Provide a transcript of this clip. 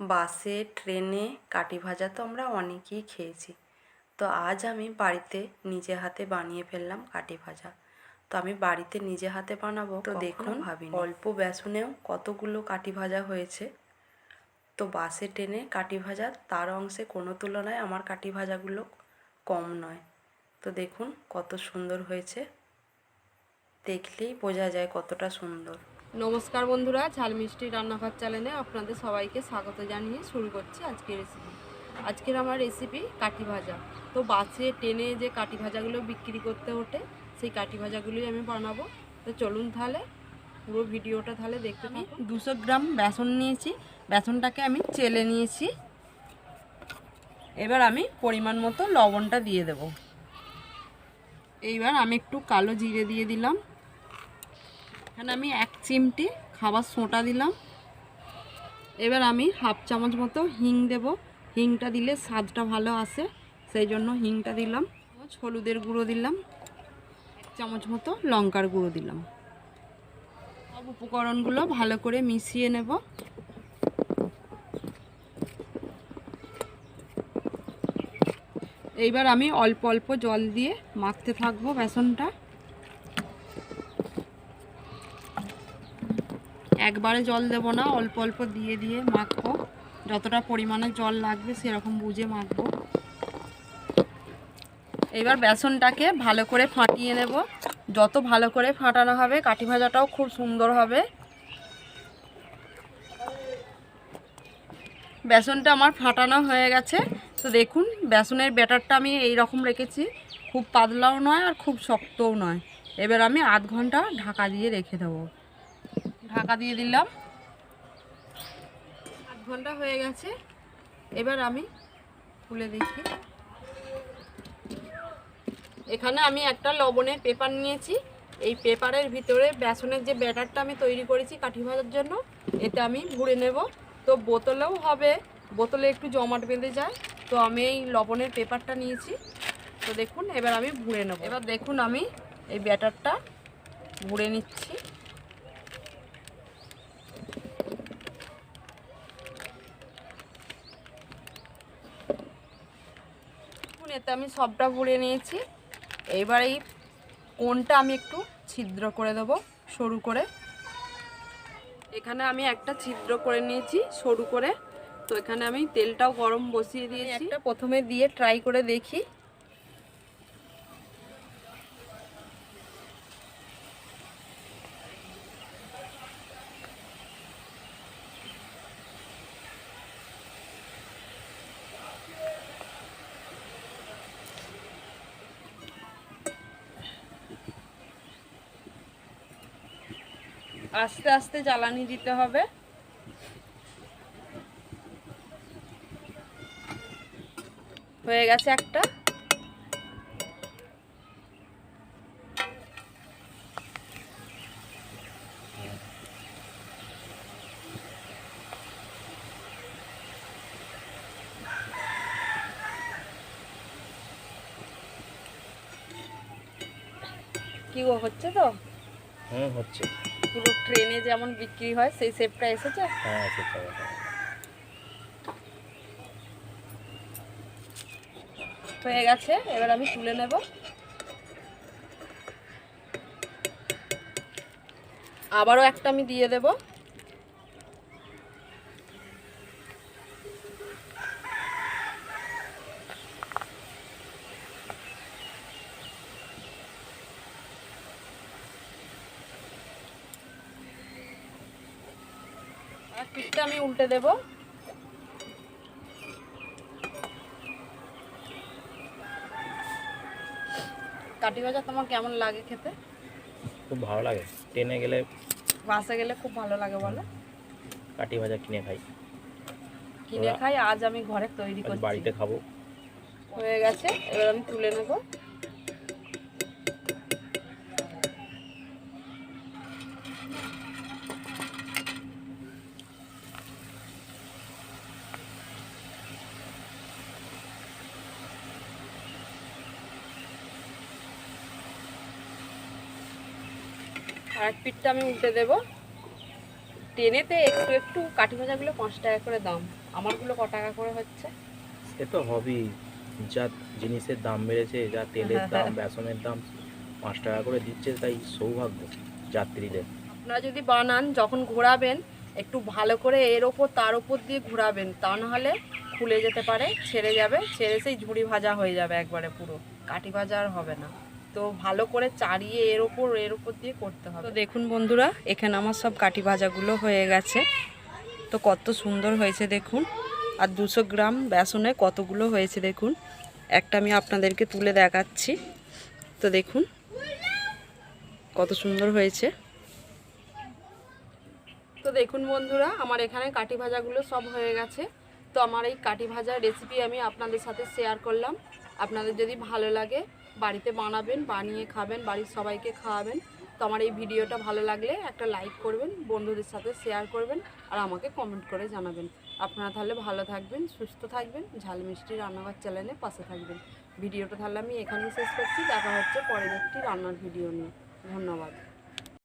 বাসে ট্রেনে কাটি ভাজা তো আমরা অনেকেই খেয়েছি। তো আজ আমি বাড়িতে নিজে হাতে বানিয়ে ফেললাম কাটি ভাজা। তো আমি বাড়িতে নিজে হাতে বানাবো তো দেখুন ভাবি অল্প বেসনেও কতগুলো কাটি ভাজা হয়েছে। তো বাসে ট্রেনে কাটি ভাজা তার অংশে কোনো তুলনায় আমার কাটি ভাজাগুলো কম নয়। তো দেখুন কত সুন্দর হয়েছে। দেখলেই বোঝা যায় কতটা সুন্দর। নমস্কার বন্ধুরা, ঝাল মিষ্টি রান্নাঘর চ্যানেলে আপনাদের সবাইকে স্বাগত জানিয়ে শুরু করছি আজকের রেসিপি আজকের আমার রেসিপি কাঠি ভাজা। তো বাসে টেনে যে কাঠি ভাজাগুলো বিক্রি করতে ওঠে, সেই কাঠি ভাজাগুলোই আমি বানাবো। তো চলুন তাহলে, পুরো ভিডিওটা তাহলে দেখতে আমি দুশো গ্রাম বেসন নিয়েছি। বেসনটাকে আমি চেলে নিয়েছি। এবার আমি পরিমাণ মতো লবণটা দিয়ে দেব। এইবার আমি একটু কালো জিরে দিয়ে দিলাম। এখানে আমি এক চিমটি খাবার সোঁটা দিলাম। এবার আমি হাফ চামচ মতো হিং দেব। হিংটা দিলে স্বাদটা ভালো আসে, সেই জন্য হিংটা দিলাম। হলুদের গুঁড়ো দিলাম। চামচ মতো লঙ্কার গুঁড়ো দিলাম। সব উপকরণগুলো ভালো করে মিশিয়ে নেব। এইবার আমি অল্প অল্প জল দিয়ে মাখতে থাকব বেসনটা। একবারে জল দেব না, অল্প অল্প দিয়ে দিয়ে মাখবো। যতটা পরিমাণে জল লাগবে সেরকম বুঝে মাখবো। এবার বেসনটাকে ভালো করে ফাটিয়ে নেব। যত ভালো করে ফাটানো হবে, কাঠি ভাজাটাও খুব সুন্দর হবে। বেসনটা আমার ফাটানো হয়ে গেছে। তো দেখুন, বেসনের ব্যাটারটা আমি এই রকম রেখেছি। খুব পাতলাও নয় আর খুব শক্তও নয়। এবার আমি আধ ঘণ্টা ঢাকা দিয়ে রেখে দেবো। ঢাকা দিয়ে দিলাম। আধ ঘণ্টা হয়ে গেছে। এবার আমি খুলে দেখি। এখানে আমি একটা লবণের পেপার নিয়েছি। এই পেপারের ভিতরে বেসনের যে ব্যাটারটা আমি তৈরি করেছি কাঠি ভাজার জন্য, এতে আমি ভরে নেব। তো বোতলেও হবে, বোতলে একটু জমাট বেঁধে যায়। তো আমি এই লবণের পেপারটা নিয়েছি। তো দেখুন, এবার আমি ভরে নেব। এবার দেখুন আমি এই ব্যাটারটা ভরে নিচ্ছি দেখুন এতে আমি সবটা ভরে নিয়েছি। এইবার এই কোনটা আমি একটু ছিদ্র করে দেব সরু করে। এখানে আমি একটা ছিদ্র করে নিয়েছি সরু করে। তো এখানে আমি তেলটাও গরম বসিয়ে দিয়েছি। একটা প্রথমে দিয়ে ট্রাই করে দেখি। আস্তে আস্তে জ্বালানি দিতে হবে। হয়ে গেছে একটা। কি হচ্ছে তো? হুম হচ্ছে। পুরো ট্রেনে যেমন বিক্রি হয় সেই শেপটা এসেছে? হ্যাঁ সেটা হয়ে গেছে এবার আমি তুলে নেব। আবারও একটা আমি দিয়ে দেব। পিঠটা আমি উল্টে দেবো। কাটি ভাজা তোমার কেমন লাগে খেতে? খুব ভালো লাগে। ট্রেনে গেলে বাসে গেলে খুব ভালো লাগে বলো। কাটি ভাজা কিনে খাই। কিনে খাই আজ আমি ঘরে তৈরি করছি। বাড়িতে খাব। হয়ে গেছে এবার আমি তুলে নেব। এক পিঠটা আমি উল্টে দেবো। টেনেতে একটু একটু কাঠি ভাজাগুলো পাঁচ টাকা করে দাম। আমারগুলো ক টাকা করে হচ্ছে? সে তো হবেই। যা জিনিসের দাম বেড়েছে যা তেলের দাম বেসনের দাম পাঁচ টাকা করে দিচ্ছে তাই সৌভাগ্য যাত্রীদের। আপনারা যদি বানান যখন ঘোরাবেন একটু ভালো করে এর ওপর তার ওপর দিয়ে ঘোরাবেন তা নাহলে খুলে যেতে পারে ছেড়ে যাবে ছেড়ে সেই ঝুড়ি ভাজা হয়ে যাবে একবারে পুরো। কাঠি ভাজা আর হবে না। তো ভালো করে চাড়িয়ে এর ওপর এর ওপর দিয়ে করতে হবে। তো দেখুন বন্ধুরা, এখানে আমার সব কাঠি ভাজাগুলো হয়ে গেছে। তো কত সুন্দর হয়েছে দেখুন। আর দুশো গ্রাম বেসনে কতগুলো হয়েছে দেখুন। একটা আমি আপনাদেরকে তুলে দেখাচ্ছি। তো দেখুন, কত সুন্দর হয়েছে। তো দেখুন বন্ধুরা, আমার এখানে কাঠি ভাজাগুলো সব হয়ে গেছে। তো আমার এই কাঠি ভাজার রেসিপি আমি আপনাদের সাথে শেয়ার করলাম। আপনাদের যদি ভালো লাগে বাড়িতে বানাবেন, বানিয়ে খাবেন, বাড়ির সবাইকে খাওয়াবেন। তো আমার এই ভিডিওটা ভালো লাগলে একটা লাইক করবেন, বন্ধুদের সাথে শেয়ার করবেন আর আমাকে কমেন্ট করে জানাবেন। আপনারা তাহলে ভালো থাকবেন, সুস্থ থাকবেন ঝাল মিষ্টি রান্নাঘর চ্যানেলে পাশে থাকবেন। ভিডিওটা তাহলে আমি এখানেই শেষ করছি, দেখা হচ্ছে পরের একটি রান্নার ভিডিও নিয়ে। ধন্যবাদ।